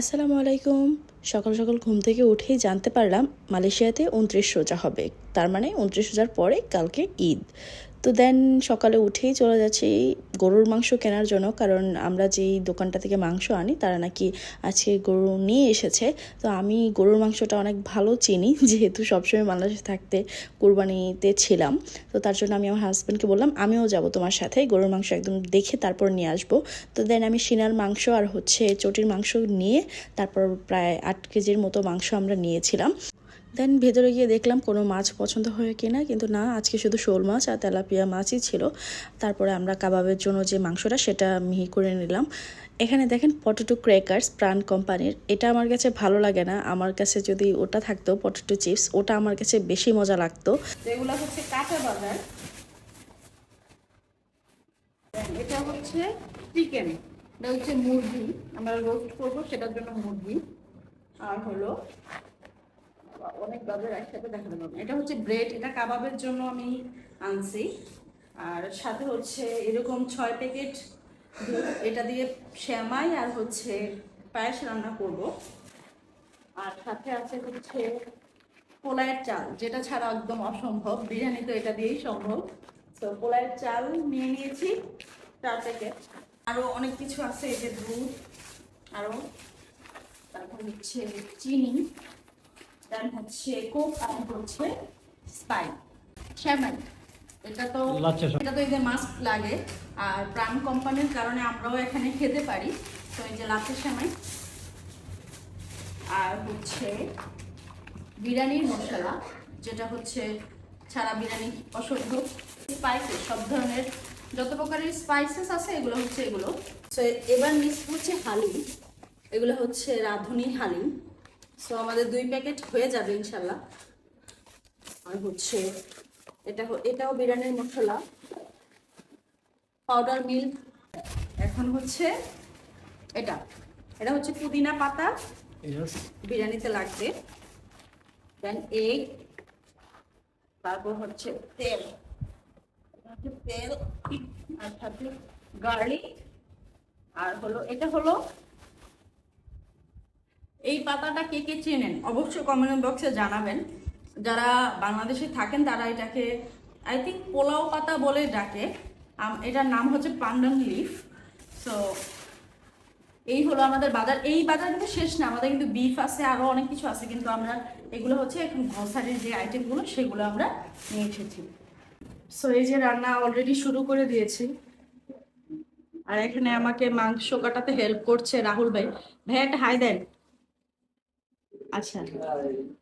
আসসালামু আলাইকুম। সকাল সকাল ঘুম থেকে উঠেই জানতে পারলাম মালয়েশিয়াতে উনত্রিশ রোজা হবে। তার মানে উনত্রিশ রোজার পরে কালকে ঈদ। তো দেন সকালে উঠেই চলে যাচ্ছি গরুর মাংস কেনার জন্য, কারণ আমরা যেই দোকানটা থেকে মাংস আনি তারা নাকি আজকে গরু নিয়ে এসেছে। তো আমি গরুর মাংসটা অনেক ভালো চিনি, যেহেতু সবসময় বাংলাদেশে থাকতে কোরবানিতে ছিলাম। তো তার জন্য আমি আমার হাজব্যান্ডকে বললাম, আমিও যাব তোমার সাথে, গরুর মাংস একদম দেখে তারপর নিয়ে আসব। তো দেন আমি সিনার মাংস আর হচ্ছে চটির মাংস নিয়ে তারপর প্রায় আট কেজির মতো মাংস আমরা নিয়েছিলাম। দেন ভেতরে গিয়ে দেখলাম কোনো মাছ পছন্দ হয় কিনা, কিন্তু না, আজকে শুধু শোল মাছ আর তেলাপিয়া মাছই ছিল। তারপরে আমরা কাবাবের জন্য যে মাংসটা, সেটা মিহি করে নিলাম। এখানে দেখেন পটেটো ক্র্যাকার্স প্রাণ কোম্পানির। এটা আমার কাছে ভালো লাগে না। আমার কাছে যদি ওটা থাকতো পটেটো চিপস ওটা আমার কাছে বেশি মজা লাগতো। এগুলো হচ্ছে কাঁচা বাজার। এটা হচ্ছে চিকেন এটা হচ্ছে মুরগি। আমরা রোস্ট করব, সেটার জন্য মুরগি। আর হলো অনেক বাজার একসাথে দেখাতে পারব এটা হচ্ছে ব্রেড, এটা কাবাবের জন্য আমি আনছি। আর সাথে হচ্ছে এরকম ছয় প্যাকেট এটা দিয়ে শ্যামাই আর হচ্ছে পায়েস রান্না করব। আর সাথে আছে হচ্ছে পোলায়ের চাল, যেটা ছাড়া একদম অসম্ভব। বিরিয়ানি তো এটা দিয়েই সম্ভব। তো পোলায়ের চাল নিয়ে নিয়েছি, চার প্যাকেট। আরও অনেক কিছু আছে, এই যে দুধ আরও তারপর হচ্ছে চিনি। দেন হচ্ছে কোক আর হচ্ছে শ্যামাই। এটা তো এটা তো এই যে মাস্ক লাগে। আর প্রাণ কোম্পানির কারণে আমরাও এখানে খেতে পারি। তো এই যে শ্যামাই। আর হচ্ছে বিরিয়ানির মশলা যেটা হচ্ছে ছাড়া বিরিয়ানি অসহ্য। স্পাইসেস সব ধরনের যত প্রকারের স্পাইসেস আছে এগুলো হচ্ছে এগুলো। সো এবার মিক্স হচ্ছে হালিম। এগুলো হচ্ছে রাঁধুনি হালিম। সো আমাদের দুই প্যাকেট হয়ে যাবে ইনশাল্লাহ। আর হচ্ছে এটা এটাও বিরিয়ানির মশলা। পাউডার মিল্ক এখন হচ্ছে এটা। এটা হচ্ছে পুদিনা পাতা। বিরিয়ানিতে লাগবে। দেন এগ তারপর হচ্ছে তেল। হচ্ছে তেল আর সাথে গার্লিক আর হলো এটা হলো এই পাতাটা কে কে চেনেন? অবশ্যই কমেন্ট বক্সে জানাবেন। যারা বাংলাদেশে থাকেন, তারা এটাকে আই থিঙ্ক পোলাও পাতা বলে ডাকে। এটার নাম হচ্ছে পান্ডন লিফ সো এই হলো আমাদের বাজার। এই বাজার কিন্তু শেষ না, আমাদের কিন্তু বিফ আছে আরও অনেক কিছু আছে, কিন্তু আমরা এগুলো হচ্ছে এখন গ্রসারির যে আইটেমগুলো সেগুলো আমরা নিয়ে এসেছি। সো এই যে রান্না অলরেডি শুরু করে দিয়েছি। আর এখানে আমাকে মাংস কাটাতে হেল্প করছে রাহুল ভাই। একটা হাই দেন। আচ্ছা।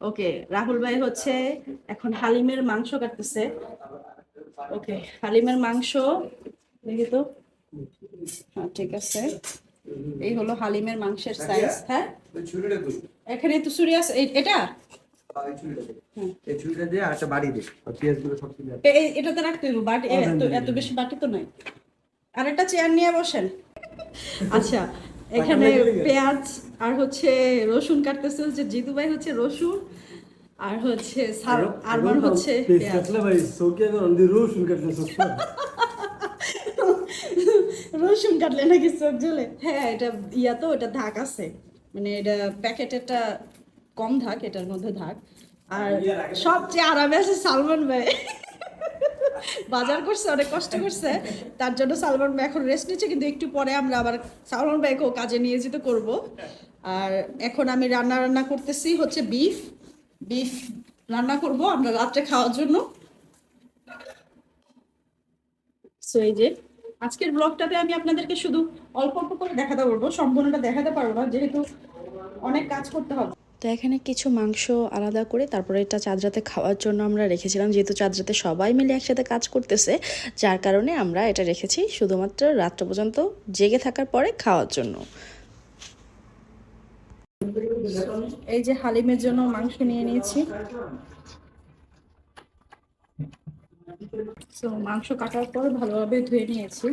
ওকে, রাহুল ভাই হচ্ছে এখন হালিমের মাংস কাটতেছে। ওকে, হালিমের মাংস, দেখি তো। হ্যাঁ ঠিক আছে। এই হলো হালিমের মাংসের সাইজ হ্যাঁ? এখানে তো সুরি আছে এটা? এটাতে রাখতে বাটি এত বেশি বাটি তো আর একটা চেয়ার নিয়ে বসেন। আচ্ছা এখানে পেঁয়াজ আর হচ্ছে রসুন কাটতেছে হচ্ছে জিতু ভাই হচ্ছে রসুন আর হচ্ছে সার- আরমান হচ্ছে রসুন কাটলে নাকি চোখ জ্বলে? হ্যাঁ এটা ইয়া তো এটা ধাক আছে। মানে এটা প্যাকেট প্যাকেটেরটা কম ধাক এটার মধ্যে ধাক। আর সবচেয়ে আরামে আছে সালমান ভাই। বাজার করছে, অনেক কষ্ট করছে। তার জন্য সালমান ভাই এখন রেস্ট নিচ্ছে, কিন্তু একটু পরে আমরা আবার সালমান ভাইকেও কাজে নিয়োজিত করব। আর এখন আমি রান্না রান্না করতেছি হচ্ছে বিফ বিফ রান্না করব আমরা রাত্রে খাওয়ার জন্য। এই যে আজকের ব্লগটাতে আমি আপনাদেরকে শুধু অল্প অল্প করে দেখাতে পারব, সম্পূর্ণটা দেখাতে পারব না, যেহেতু অনেক কাজ করতে হবে। তো এখানে কিছু মাংস আলাদা করে তারপরে এটা চাঁদরাতে খাওয়ার জন্য আমরা রেখেছিলাম। যেহেতু চাঁদরাতে সবাই মিলে একসাথে কাজ করতেছে, যার কারণে আমরা এটা রেখেছি শুধুমাত্র রাত্র পর্যন্ত জেগে থাকার পরে খাওয়ার জন্য। এই যে হালিমের জন্য মাংস নিয়ে নিয়েছি। তো মাংস কাটার পর ভালোভাবে ধুয়ে নিয়েছি।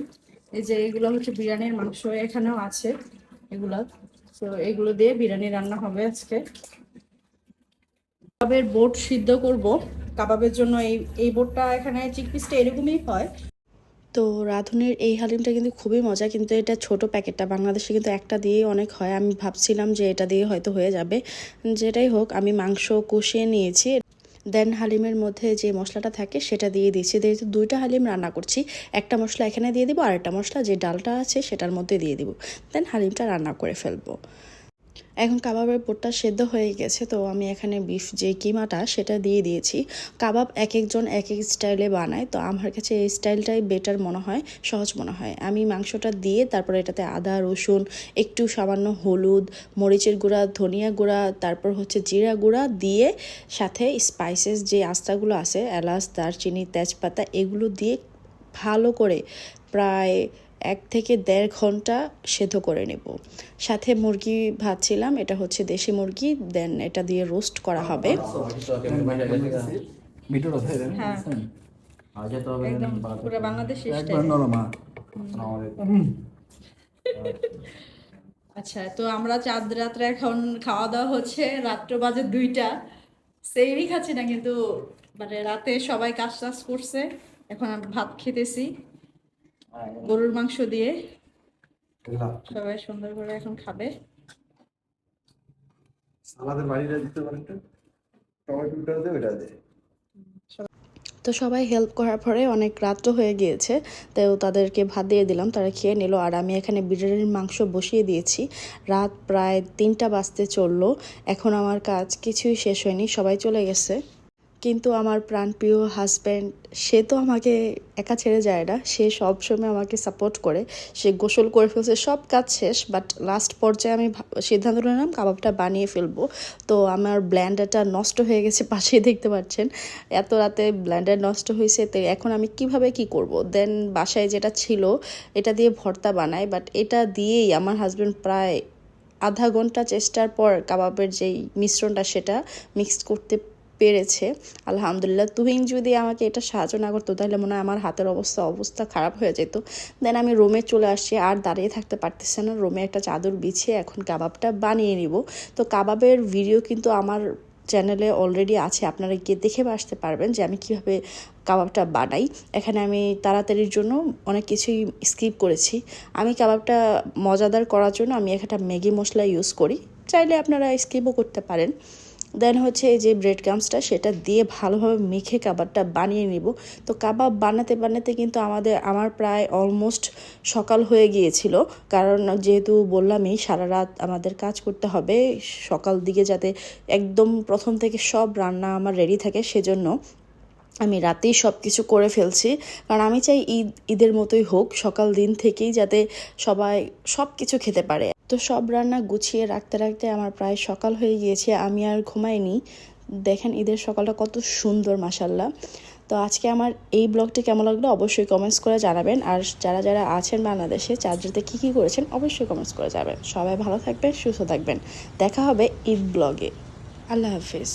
এই যে এগুলো হচ্ছে বিরিয়ানির মাংস, এখানেও আছে এগুলা। তো এগুলো দিয়ে বিরিয়ানি রান্না হবে আজকে। কাবাবের বোট সিদ্ধ করব। কাবাবের জন্য এই এই বোটটা এখানে চিকপিসটা এরকমই হয়। তো রাঁধুনির এই হালিমটা কিন্তু খুবই মজা, কিন্তু এটা ছোট প্যাকেটটা, বাংলাদেশে কিন্তু একটা দিয়েই অনেক হয়। আমি ভাবছিলাম যে এটা দিয়ে হয়তো হয়ে যাবে। যেটাই হোক, আমি মাংস কষিয়ে নিয়েছি। দেন হালিমের মধ্যে যে মশলাটা থাকে সেটা দিয়ে দিচ্ছি। যেহেতু দুইটা হালিম রান্না করছি, একটা মশলা এখানে দিয়ে দিব আর একটা মশলা যে ডালটা আছে সেটার মধ্যে দিয়ে দিব। দেন হালিমটা রান্না করে ফেলব। এখন কাবাবের পোটটা সেদ্ধ হয়ে গেছে, তো আমি এখানে বিফ যে কিমাটা সেটা দিয়ে দিয়েছি। কাবাব এক একজন এক এক স্টাইলে বানায়, তো আমার কাছে এই স্টাইলটাই বেটার মনে হয়, সহজ মনে হয়। আমি মাংসটা দিয়ে তারপরে এটাতে আদা, রসুন, একটু সামান্য হলুদ, মরিচের গুঁড়া, ধনিয়া গুঁড়া, তারপর হচ্ছে জিরা গুঁড়া দিয়ে সাথে স্পাইসেস যে আস্তাগুলো আছে, এলাচ, দারচিনি, তেজপাতা, এগুলো দিয়ে ভালো করে প্রায় এক থেকে দেড় ঘণ্টা সেদ্ধ করে নেব। সাথে মুরগি ভাজছিলাম এটা হচ্ছে দেশি মুরগি দেন এটা দিয়ে রোস্ট করা হবে। দেন হ্যাঁ। নরম আচ্ছা তো আমরা চাঁদ রাত্রে এখন খাওয়া দাওয়া হচ্ছে রাত্র বাজে দুইটা। সেইরই খাচ্ছি না কিন্তু মানে রাতে সবাই কাজ টাজ করছে এখন আমি ভাত খেতেছি। গরুর মাংস দিয়ে সবাই সুন্দর করে এখন খাবে। সালাদের বাড়িটা দিতে পারেন টমেটোটা তো সবাই হেল্প করার পরে অনেক রাত্র হয়ে গিয়েছে তো তাদেরকে ভাত দিয়ে দিলাম তারা খেয়ে নিল আর আমি এখানে বিরিয়ানির মাংস বসিয়ে দিয়েছি। রাত প্রায় তিনটা বাজতে চলল এখন আমার কাজ কিছুই শেষ হয়নি সবাই চলে গেছে। কিন্তু আমার প্রাণপ্রিয় হাজব্যান্ড সে তো আমাকে একা ছেড়ে যায় না। সে সবসময় আমাকে সাপোর্ট করে। সে গোসল করে ফেলছে, সব কাজ শেষ বাট লাস্ট পর্যায়ে আমি সিদ্ধান্ত নিলাম কাবাবটা বানিয়ে ফেলব। তো আমার ব্ল্যান্ডারটা নষ্ট হয়ে গেছে পাশেই দেখতে পাচ্ছেন। এত রাতে ব্ল্যান্ডার নষ্ট হয়েছে, তো এখন আমি কীভাবে কি করব? দেন বাসায় যেটা ছিল, এটা দিয়ে ভর্তা বানাই বাট এটা দিয়েই আমার হাজব্যান্ড প্রায় আধা ঘণ্টা চেষ্টার পর কাবাবের যেই মিশ্রণটা, সেটা মিক্স করতে পেরেছে। আলহামদুলিল্লাহ। তুহিন যদি আমাকে এটা সাহায্য না করতো, তাহলে মনে হয় আমার হাতের অবস্থা অবস্থা খারাপ হয়ে যেত। দেন আমি রুমে চলে আসছি, আর দাঁড়িয়ে থাকতে পারতেছে না। রুমে একটা চাদর বিছিয়ে এখন কাবাবটা বানিয়ে নিব। তো কাবাবের ভিডিও কিন্তু আমার চ্যানেলে অলরেডি আছে। আপনারা গিয়ে দেখে আসতে পারবেন যে আমি কীভাবে কাবাবটা বানাই। এখানে আমি তাড়াতাড়ির জন্য অনেক কিছুই স্কিপ করেছি। আমি কাবাবটা মজাদার করার জন্য আমি একটা ম্যাগি মশলা ইউজ করি। চাইলে আপনারা স্কিপও করতে পারেন। দেন হচ্ছে এই যে ব্রেড ক্রামসটা সেটা দিয়ে ভালোভাবে মেখে কাবাবটা বানিয়ে নিব। তো কাবাব বানাতে বানাতে কিন্তু আমাদের, আমার প্রায় অলমোস্ট সকাল হয়ে গিয়েছিল। কারণ যেহেতু বললামই সারা রাত আমাদের কাজ করতে হবে সকাল দিকে যাতে একদম প্রথম থেকে সব রান্না আমার রেডি থাকে, সেজন্য আমি রাতেই সব কিছু করে ফেলছি। কারণ আমি চাই ঈদ, ঈদের মতোই হোক, সকাল দিন থেকেই যাতে সবাই সব কিছু খেতে পারে। তো সব রান্না গুছিয়ে রাখতে রাখতে আমার প্রায় সকাল হয়ে গিয়েছে, আমি আর ঘুমাইনি। দেখেন ঈদের সকালটা কত সুন্দর মাসাল্লাহ তো আজকে আমার এই ব্লগটি কেমন লাগল অবশ্যই কমেন্টস করে জানাবেন। আর যারা যারা আছেন বাংলাদেশে চার্জারতে কী কী করেছেন অবশ্যই কমেন্টস করে যাবেন সবাই ভালো থাকবেন, সুস্থ থাকবেন। দেখা হবে ঈদ ব্লগে। আল্লাহ হাফিজ।